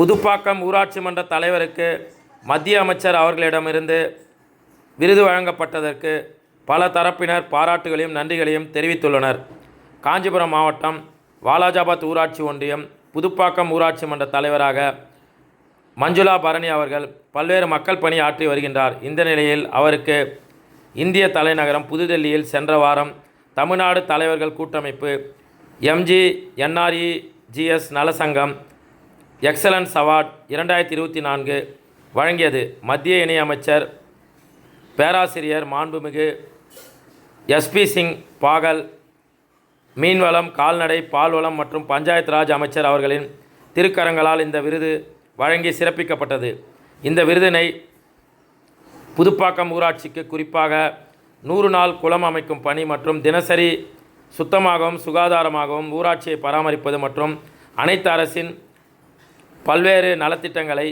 புதுப்பாக்கம் ஊராட்சி மன்ற தலைவருக்கு மத்திய அமைச்சர் அவர்களிடமிருந்து விருது வழங்கப்பட்டதற்கு பல தரப்பினர் பாராட்டுகளையும் நன்றிகளையும் தெரிவித்துள்ளனர். காஞ்சிபுரம் மாவட்டம் வாலாஜாபாத் ஊராட்சி ஒன்றியம் புதுப்பாக்கம் ஊராட்சி மன்ற தலைவராக மஞ்சுளா பரணி அவர்கள் பல்வேறு மக்கள் பணி ஆற்றி வருகின்றார். இந்த நிலையில் அவருக்கு இந்திய தலைநகரம் புதுடெல்லியில் சென்ற வாரம் தமிழ்நாடு தலைவர்கள் கூட்டமைப்பு எம்ஜி என்ஆர்இ ஜிஎஸ் நலசங்கம் எக்ஸலன்ஸ் அவார்ட் இரண்டாயிரத்தி இருபத்தி நான்கு வழங்கியது மத்திய இணையமைச்சர் பேராசிரியர் மாண்புமிகு எஸ்பி சிங் பாகல் மீன்வளம் கால்நடை பால்வளம் மற்றும் பஞ்சாயத்து ராஜ் அமைச்சர் அவர்களின் திருக்கரங்களால் இந்த விருது வழங்கி சிறப்பிக்கப்பட்டது. இந்த விருதினை புதுப்பாக்கம் ஊராட்சிக்கு குறிப்பாக நூறு நாள் குளம் அமைக்கும் பணி மற்றும் தினசரி சுத்தமாகவும் சுகாதாரமாகவும் ஊராட்சியை பராமரிப்பது மற்றும் அனைத்து அரசின் பல்வேறு நலத்திட்டங்களை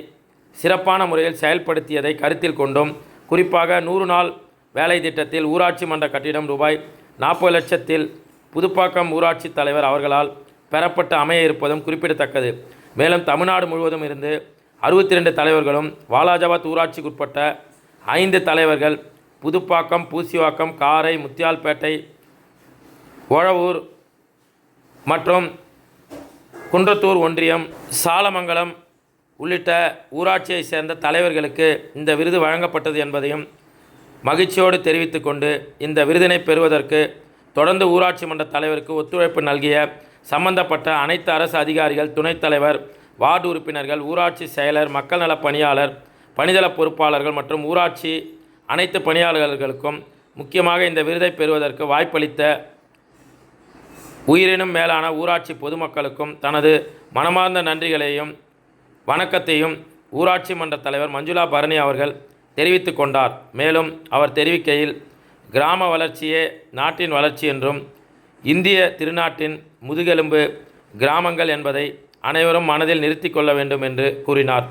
சிறப்பான முறையில் செயல்படுத்தியதை கருத்தில் கொண்டும் குறிப்பாக நூறு நாள் வேலை திட்டத்தில் ஊராட்சி மன்ற கட்டிடம் ரூபாய் நாற்பது லட்சத்தில் புதுப்பாக்கம் ஊராட்சி தலைவர் அவர்களால் பெறப்பட்டு அமைய இருப்பதும் குறிப்பிடத்தக்கது. மேலும் தமிழ்நாடு முழுவதும் இருந்து அறுபத்தி ரெண்டு தலைவர்களும் வாலாஜாபாத் ஊராட்சிக்குட்பட்ட ஐந்து தலைவர்கள் புதுப்பாக்கம் பூசிவாக்கம் காரை முத்தியால்பேட்டை ஓழவூர் மற்றும் குன்றத்தூர் ஒன்றியம் சாலமங்கலம் உள்ளிட்ட ஊராட்சியை சேர்ந்த தலைவர்களுக்கு இந்த விருது வழங்கப்பட்டது என்பதையும் மகிழ்ச்சியோடு தெரிவித்து கொண்டு இந்த விருதினை பெறுவதற்கு தொடர்ந்து ஊராட்சி மன்ற தலைவருக்கு ஒத்துழைப்பு நல்கிய சம்பந்தப்பட்ட அனைத்து அரசு அதிகாரிகள் துணைத் தலைவர் வார்டு உறுப்பினர்கள் ஊராட்சி செயலர் மக்கள் நலப் பணியாளர் பணிதள பொறுப்பாளர்கள் மற்றும் ஊராட்சி அனைத்து பணியாளர்களுக்கும் முக்கியமாக இந்த விருதை பெறுவதற்கு வாய்ப்பளித்த உயிரினும் மேலான ஊராட்சி பொதுமக்களுக்கும் தனது மனமார்ந்த நன்றிகளையும் வணக்கத்தையும் ஊராட்சி மன்ற தலைவர் மஞ்சுளா பரணி அவர்கள் தெரிவித்து கொண்டார். மேலும் அவர் தெரிவிக்கையில் கிராம வளர்ச்சியே நாட்டின் வளர்ச்சி என்றும் இந்திய திருநாட்டின் முதுகெலும்பு கிராமங்கள் என்பதை அனைவரும் மனதில் நிறுத்தி கொள்ள வேண்டும் என்று கூறினார்.